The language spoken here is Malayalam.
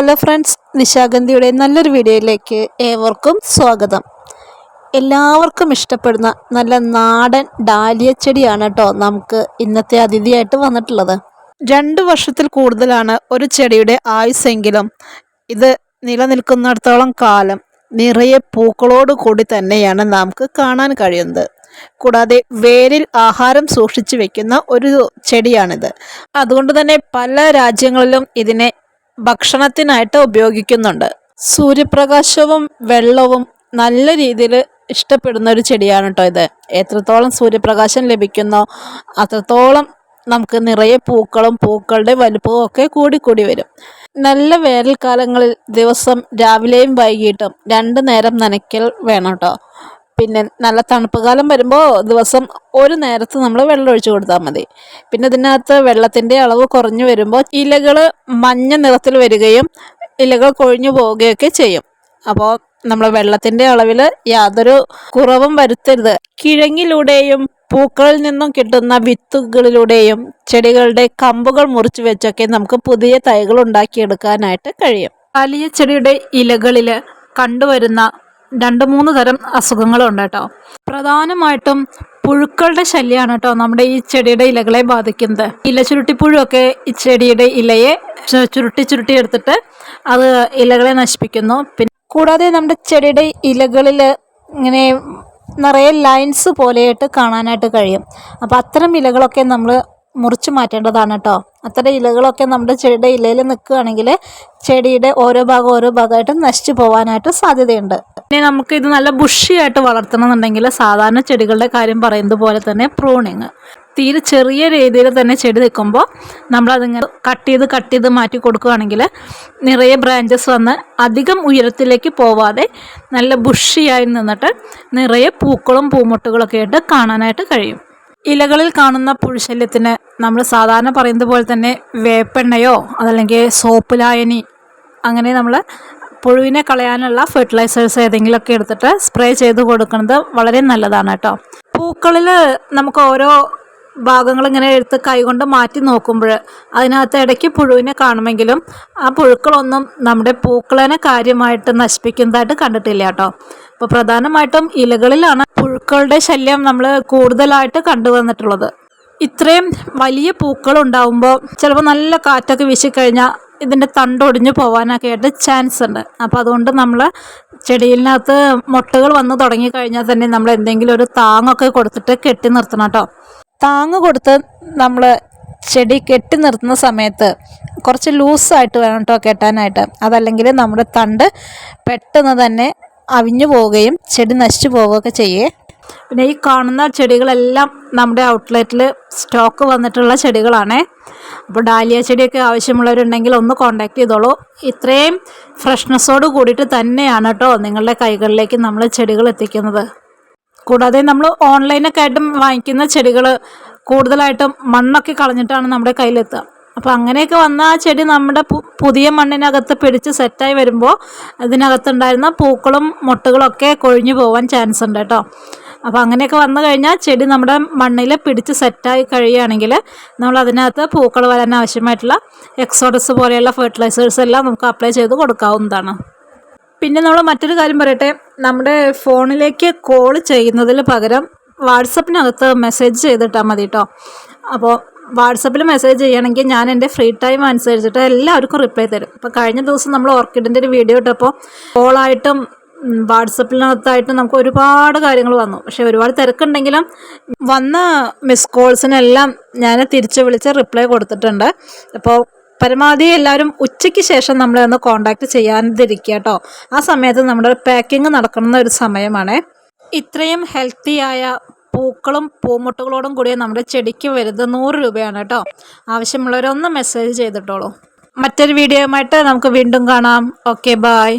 ഹലോ ഫ്രണ്ട്സ് നിശാഗന്ധിയുടെ നല്ലൊരു വീഡിയോയിലേക്ക് ഏവർക്കും സ്വാഗതം. എല്ലാവർക്കും ഇഷ്ടപ്പെടുന്ന നല്ല നാടൻ ഡാലിയ ചെടിയാണ് കേട്ടോ നമുക്ക് ഇന്നത്തെ അതിഥിയായിട്ട് വന്നിട്ടുള്ളത്. രണ്ട് വർഷത്തിൽ കൂടുതലാണ് ഒരു ചെടിയുടെ ആയുസ്സെങ്കിലും ഇത് നിലനിൽക്കുന്നിടത്തോളം കാലം നിറയെ പൂക്കളോട് കൂടി തന്നെയാണ് നമുക്ക് കാണാൻ കഴിയുന്നത്. കൂടാതെ വേരിൽ ആഹാരം സൂക്ഷിച്ചു വെക്കുന്ന ഒരു ചെടിയാണിത്. അതുകൊണ്ട് തന്നെ പല രാജ്യങ്ങളിലും ഇതിനെ ഭക്ഷണത്തിനായിട്ട് ഉപയോഗിക്കുന്നുണ്ട്. സൂര്യപ്രകാശവും വെള്ളവും നല്ല രീതിയിൽ ഇഷ്ടപ്പെടുന്ന ഒരു ചെടിയാണ് കേട്ടോ ഇത്. എത്രത്തോളം സൂര്യപ്രകാശം ലഭിക്കുന്നോ അത്രത്തോളം നമുക്ക് നിറയെ പൂക്കളും പൂക്കളുടെ വലുപ്പവും ഒക്കെ കൂടിക്കൂടി കൂടി വരും. നല്ല വേനൽക്കാലങ്ങളിൽ ദിവസം രാവിലെയും വൈകിട്ടും രണ്ട് നേരം നനയ്ക്കൽ വേണം കേട്ടോ പിന്നെ നല്ല തണുപ്പ് കാലം വരുമ്പോൾ ദിവസം ഒരു നേരത്ത് നമ്മൾ വെള്ളം ഒഴിച്ചു കൊടുത്താൽ മതി. പിന്നെ ഇതിനകത്ത് വെള്ളത്തിന്റെ അളവ് കുറഞ്ഞു വരുമ്പോൾ ഇലകൾ മഞ്ഞ നിറത്തിൽ വരികയും ഇലകൾ കൊഴിഞ്ഞു പോവുകയൊക്കെ ചെയ്യും. അപ്പോൾ നമ്മൾ വെള്ളത്തിന്റെ അളവിൽ യാതൊരു കുറവും വരുത്തരുത്. കിഴങ്ങിലൂടെയും പൂക്കളിൽ നിന്നും കിട്ടുന്ന വിത്തുകളിലൂടെയും ചെടികളുടെ കമ്പുകൾ മുറിച്ചു വെച്ചൊക്കെ നമുക്ക് പുതിയ തൈകൾ ഉണ്ടാക്കിയെടുക്കാനായിട്ട് കഴിയും. വലിയ ചെടിയുടെ ഇലകളിൽ കണ്ടുവരുന്ന രണ്ട് മൂന്ന് തരം അസുഖങ്ങളുണ്ട് കേട്ടോ. പ്രധാനമായിട്ടും പുഴുക്കളുടെ ശല്യമാണ് കേട്ടോ നമ്മുടെ ഈ ചെടിയുടെ ഇലകളെ ബാധിക്കുന്നത്. ഇല ചുരുട്ടിപ്പുഴുവൊക്കെ ഈ ചെടിയുടെ ഇലയെ ചുരുട്ടി ചുരുട്ടി എടുത്തിട്ട് അത് ഇലകളെ നശിപ്പിക്കുന്നു. പിന്നെ കൂടാതെ നമ്മുടെ ചെടിയുടെ ഇലകളിൽ ഇങ്ങനെ നിറയെ ലൈൻസ് പോലെയായിട്ട് കാണാനായിട്ട് കഴിയും. അപ്പോൾ അത്തരം ഇലകളൊക്കെ നമ്മൾ മുറിച്ച് മാറ്റേണ്ടതാണ് കേട്ടോ. അത്തരം ഇലകളൊക്കെ നമ്മുടെ ചെടിയുടെ ഇലയിൽ നിൽക്കുകയാണെങ്കിൽ ചെടിയുടെ ഓരോ ഭാഗം ഓരോ ഭാഗമായിട്ട് നശിച്ചു പോകാനായിട്ട് സാധ്യതയുണ്ട്. ഇനി നമുക്ക് ഇത് നല്ല ബുഷിയായിട്ട് വളർത്തണമെന്നുണ്ടെങ്കിൽ സാധാരണ ചെടികളുടെ കാര്യം പറയുന്നത് പോലെ തന്നെ പ്രൂണിങ്. തീരെ ചെറിയ രീതിയിൽ തന്നെ ചെടി നിൽക്കുമ്പോൾ നമ്മളതിങ്ങനെ കട്ട് ചെയ്ത് കട്ട് ചെയ്ത് മാറ്റി കൊടുക്കുകയാണെങ്കിൽ നിറയെ ബ്രാഞ്ചസ് വന്ന് അധികം ഉയരത്തിലേക്ക് പോവാതെ നല്ല ബുഷിയായി നിന്നിട്ട് നിറയെ പൂക്കളും പൂമുട്ടുകളൊക്കെ ആയിട്ട് കാണാനായിട്ട് കഴിയും. ഇലകളിൽ കാണുന്ന പുഴുശല്യത്തിന് നമ്മൾ സാധാരണ പറയുന്നത് പോലെ തന്നെ വേപ്പെണ്ണയോ അതല്ലെങ്കിൽ സോപ്പ് ലായനി അങ്ങനെ നമ്മൾ പുഴുവിനെ കളയാനുള്ള ഫെർട്ടിലൈസേഴ്സ് ഏതെങ്കിലുമൊക്കെ എടുത്തിട്ട് സ്പ്രേ ചെയ്ത് കൊടുക്കുന്നത് വളരെ നല്ലതാണ് കേട്ടോ. പൂക്കളിൽ നമുക്ക് ഓരോ ഭാഗങ്ങൾ ഇങ്ങനെ എടുത്ത് കൈകൊണ്ട് മാറ്റി നോക്കുമ്പോൾ അതിനകത്ത് ഇടയ്ക്ക് പുഴുവിനെ കാണുമെങ്കിലും ആ പുഴുക്കളൊന്നും നമ്മുടെ പൂക്കളനെ കാര്യമായിട്ട് നശിപ്പിക്കുന്നതായിട്ട് കണ്ടിട്ടില്ല കേട്ടോ. അപ്പോൾ പ്രധാനമായിട്ടും ഇലകളിലാണ് പുഴുക്കളുടെ ശല്യം നമ്മൾ കൂടുതലായിട്ട് കണ്ടുവന്നിട്ടുള്ളത്. ഇത്രയും വലിയ പൂക്കൾ ഉണ്ടാവുമ്പോൾ ചിലപ്പോൾ നല്ല കാറ്റൊക്കെ വീശിക്കഴിഞ്ഞാൽ ഇതിന്റെ തണ്ടൊടിഞ്ഞു പോകാനൊക്കെ ആയിട്ട് ചാൻസ് ഉണ്ട്. അപ്പോൾ അതുകൊണ്ട് നമ്മൾ ചെടിയിനകത്ത് മുട്ടകൾ വന്ന് തുടങ്ങിക്കഴിഞ്ഞാൽ തന്നെ നമ്മൾ എന്തെങ്കിലും ഒരു താങ്ങൊക്കെ കൊടുത്തിട്ട് കെട്ടി നിർത്തണം കേട്ടോ. താങ്ങ് കൊടുത്ത് നമ്മൾ ചെടി കെട്ടി നിർത്തുന്ന സമയത്ത് കുറച്ച് ലൂസായിട്ട് വേണം കേട്ടോ കെട്ടാനായിട്ട്. അതല്ലെങ്കിൽ നമ്മുടെ തണ്ട് പെട്ടെന്ന് തന്നെ അവിഞ്ഞു പോവുകയും ചെടി നശിച്ചു പോവുകയൊക്കെ ചെയ്യേ. പിന്നെ ഈ കാണുന്ന ചെടികളെല്ലാം നമ്മുടെ ഔട്ട്ലെറ്റിൽ സ്റ്റോക്ക് വന്നിട്ടുള്ള ചെടികളാണേ. അപ്പോൾ ഡാലിയ ചെടിയൊക്കെ ആവശ്യമുള്ളവരുണ്ടെങ്കിൽ ഒന്ന് കോണ്ടാക്ട് ചെയ്തോളൂ. ഇത്രയും ഫ്രഷ്നെസ്സോട് കൂടിയിട്ട് തന്നെയാണ് കേട്ടോ നിങ്ങളുടെ കൈകളിലേക്ക് നമ്മൾ ചെടികൾ എത്തിക്കുന്നത് കൂടാതെ നമ്മൾ ഓൺലൈനൊക്കെ ആയിട്ടും വാങ്ങിക്കുന്ന ചെടികൾ കൂടുതലായിട്ടും മണ്ണൊക്കെ കളഞ്ഞിട്ടാണ് നമ്മുടെ കയ്യിലെത്തുക. അപ്പോൾ അങ്ങനെയൊക്കെ വന്ന ആ ചെടി നമ്മുടെ പുതിയ മണ്ണിനകത്ത് പിടിച്ച് സെറ്റായി വരുമ്പോൾ അതിനകത്തുണ്ടായിരുന്ന പൂക്കളും മുട്ടകളൊക്കെ കൊഴിഞ്ഞു പോകാൻ ചാൻസ് ഉണ്ട് കേട്ടോ. അപ്പോൾ അങ്ങനെയൊക്കെ വന്നു കഴിഞ്ഞാൽ ചെടി നമ്മുടെ മണ്ണിൽ പിടിച്ച് സെറ്റായി കഴിയുകയാണെങ്കിൽ നമ്മൾ അതിനകത്ത് പൂക്കൾ വരാൻ ആവശ്യമായിട്ടുള്ള എക്സോഡസ് പോലെയുള്ള ഫെർട്ടിലൈസേഴ്സ് എല്ലാം നമുക്ക് അപ്ലൈ ചെയ്ത് കൊടുക്കാവുന്നതാണ്. പിന്നെ നമ്മൾ മറ്റൊരു കാര്യം പറയട്ടെ. നമ്മുടെ ഫോണിലേക്ക് കോൾ ചെയ്യുന്നതിൽ പകരം വാട്സപ്പിനകത്ത് മെസ്സേജ് ചെയ്തിട്ടാൽ മതി കേട്ടോ അപ്പോൾ വാട്സപ്പിൽ മെസ്സേജ് ചെയ്യണമെങ്കിൽ ഞാൻ എന്റെ ഫ്രീ ടൈം അനുസരിച്ചിട്ട് എല്ലാവർക്കും റിപ്ലൈ തരും. അപ്പോൾ കഴിഞ്ഞ ദിവസം നമ്മൾ ഓർക്കിഡിന്റെ ഒരു വീഡിയോ ഇട്ടപ്പോൾ കോളായിട്ടും വാട്സപ്പിനകത്തായിട്ട് നമുക്ക് ഒരുപാട് കാര്യങ്ങൾ വന്നു. പക്ഷേ ഒരുപാട് തിരക്കുണ്ടെങ്കിലും വന്ന മിസ് കോൾസിനെല്ലാം ഞാൻ തിരിച്ചു വിളിച്ച് റിപ്ലൈ കൊടുത്തിട്ടുണ്ട്. അപ്പോൾ പരമാവധി എല്ലാവരും ഉച്ചയ്ക്ക് ശേഷം നമ്മളെ ഒന്ന് കോണ്ടാക്ട് ചെയ്യാതിരിക്കുക കേട്ടോ. ആ സമയത്ത് നമ്മുടെ പാക്കിങ് നടക്കുന്ന ഒരു സമയമാണ്. ഇത്രയും ഹെൽത്തിയായ പൂക്കളും പൂമുട്ടുകളോടും കൂടിയ നമ്മുടെ ചെടിക്ക് വരുന്നത് നൂറ് രൂപയാണ് കേട്ടോ. ആവശ്യമുള്ളവരൊന്ന് മെസ്സേജ് ചെയ്തിട്ടോളൂ. മറ്റൊരു വീഡിയോയുമായിട്ട് നമുക്ക് വീണ്ടും കാണാം. Okay bye